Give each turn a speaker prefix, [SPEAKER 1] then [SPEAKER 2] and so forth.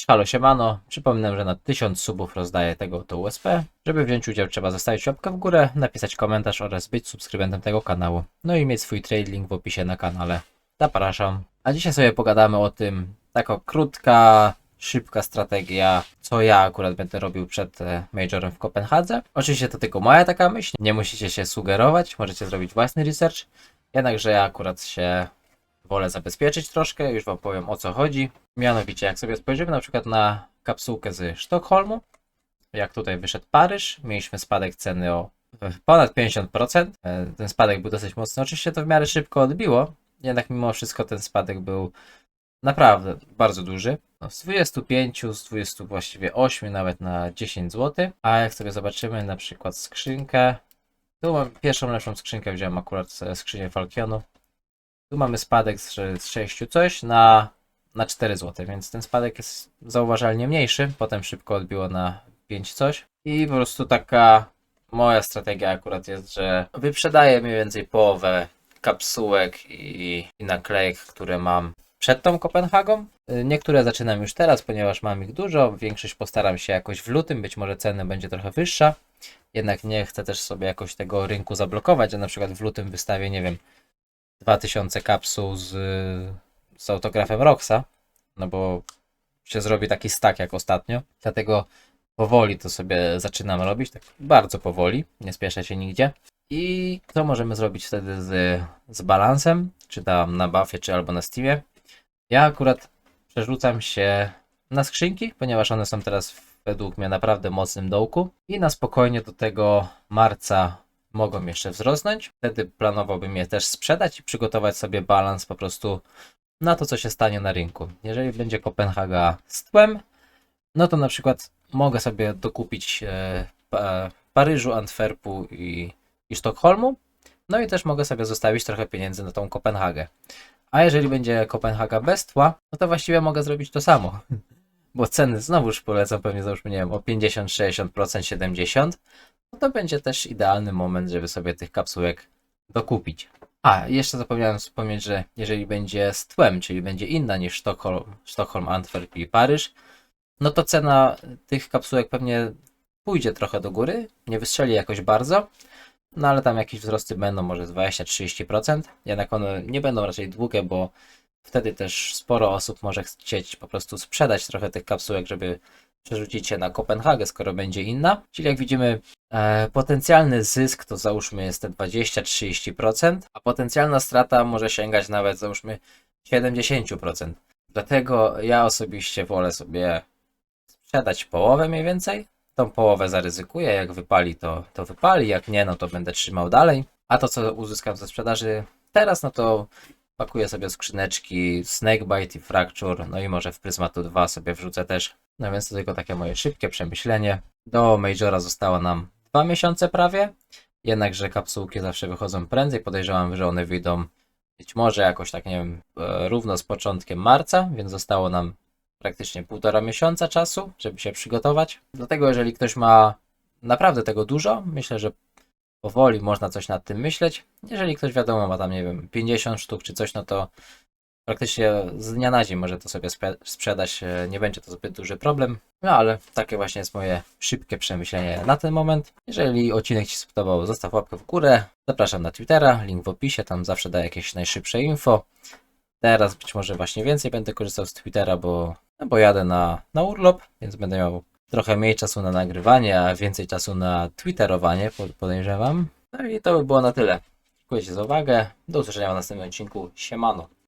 [SPEAKER 1] Cześć, halo, siemano. Przypominam, że na 1000 subów rozdaję tego to USP. Żeby wziąć udział trzeba zostawić łapkę w górę, napisać komentarz oraz być subskrybentem tego kanału. No i mieć swój trade link w opisie na kanale. Zapraszam. A dzisiaj sobie pogadamy o tym, taka krótka, szybka strategia, co ja akurat będę robił przed e, Majorem w Kopenhadze. Oczywiście to tylko moja taka myśl, nie musicie się sugerować, możecie zrobić własny research. Jednakże ja akurat się wolę zabezpieczyć troszkę, już Wam powiem o co chodzi. Mianowicie, jak sobie spojrzymy na przykład na kapsułkę z Sztokholmu, jak tutaj wyszedł Paryż, mieliśmy spadek ceny o ponad 50%. E, Ten spadek był dosyć mocny. Oczywiście to w miarę szybko odbiło, jednak mimo wszystko ten spadek był naprawdę bardzo duży. No, z 25, z 20 właściwie 8 nawet na 10 zł. A jak sobie zobaczymy na przykład skrzynkę, tu mam pierwszą lepszą skrzynkę, wziąłem akurat e, skrzynię Falkionu. Tu mamy spadek z, z 6 coś na, na 4 zł, więc ten spadek jest zauważalnie mniejszy. Potem szybko odbiło na 5 coś. I po prostu taka moja strategia akurat jest, że wyprzedaję mniej więcej połowę kapsułek i, i naklejek, które mam przed tą Kopenhagą. Y, Niektóre zaczynam już teraz, ponieważ mam ich dużo. Większość postaram się jakoś w lutym, być może cena będzie trochę wyższa. Jednak nie chcę też sobie jakoś tego rynku zablokować, że na przykład w lutym wystawię, nie wiem, 2000 kapsuł z, z autografem Roxa, no bo się zrobi taki stack jak ostatnio. Dlatego powoli to sobie zaczynam robić, tak bardzo powoli, nie spieszę się nigdzie. I co możemy zrobić wtedy z, z balansem, czy tam na buffie, czy albo na Steamie? Ja akurat przerzucam się na skrzynki, ponieważ one są teraz według mnie naprawdę mocnym dołku i na spokojnie do tego marca mogą jeszcze wzrosnąć. Wtedy planowałbym je też sprzedać i przygotować sobie balans po prostu na to, co się stanie na rynku. Jeżeli będzie Kopenhaga z tłem, no to na przykład mogę sobie dokupić e, pa, Paryżu, Antwerpu i, i Sztokholmu. No i też mogę sobie zostawić trochę pieniędzy na tą Kopenhagę. A jeżeli będzie Kopenhaga bez tła, no to właściwie mogę zrobić to samo. Bo ceny znowuż polecam pewnie załóżmy, nie wiem, o 50, 60%, 70%. To będzie też idealny moment, żeby sobie tych kapsułek dokupić. A, jeszcze zapomniałem wspomnieć, że jeżeli będzie z tłem, czyli będzie inna niż Sztokholm, Sztokholm, Antwerp i Paryż, no to cena tych kapsułek pewnie pójdzie trochę do góry, nie wystrzeli jakoś bardzo, no ale tam jakieś wzrosty będą, może z 20-30%, jednak one nie będą raczej długie, bo wtedy też sporo osób może chcieć po prostu sprzedać trochę tych kapsułek, żeby przerzucić się na Kopenhagę, skoro będzie inna. Czyli jak widzimy, e, potencjalny zysk to załóżmy jest te 20-30%, a potencjalna strata może sięgać nawet załóżmy 70%. Dlatego ja osobiście wolę sobie sprzedać połowę mniej więcej. Tą połowę zaryzykuję, jak wypali to, to wypali, jak nie, no to będę trzymał dalej. A to co uzyskam ze sprzedaży teraz, no to pakuję sobie skrzyneczki Snakebite i Fracture, no i może w Prismatu 2 sobie wrzucę też. No więc to tylko takie moje szybkie przemyślenie. Do Majora zostało nam dwa miesiące prawie, jednakże kapsułki zawsze wychodzą prędzej, podejrzewam, że one wyjdą być może jakoś tak, nie wiem, e, równo z początkiem marca, więc zostało nam praktycznie półtora miesiąca czasu, żeby się przygotować. Dlatego jeżeli ktoś ma naprawdę tego dużo, myślę, że powoli można coś nad tym myśleć. Jeżeli ktoś wiadomo ma tam, nie wiem, 50 sztuk czy coś, no to praktycznie z dnia na dzień może to sobie sprzedać, e, nie będzie to zbyt duży problem. No ale takie właśnie jest moje szybkie przemyślenie na ten moment. Jeżeli odcinek Ci spodobał, zostaw łapkę w górę. Zapraszam na Twittera, link w opisie, tam zawsze daję jakieś najszybsze info. Teraz być może właśnie więcej będę korzystał z Twittera, bo, no bo jadę na, na urlop, więc będę miał trochę mniej czasu na nagrywanie, a więcej czasu na twitterowanie, pod- podejrzewam. No i to by było na tyle. Dziękuję Ci za uwagę. Do usłyszenia w następnym odcinku. Siemano.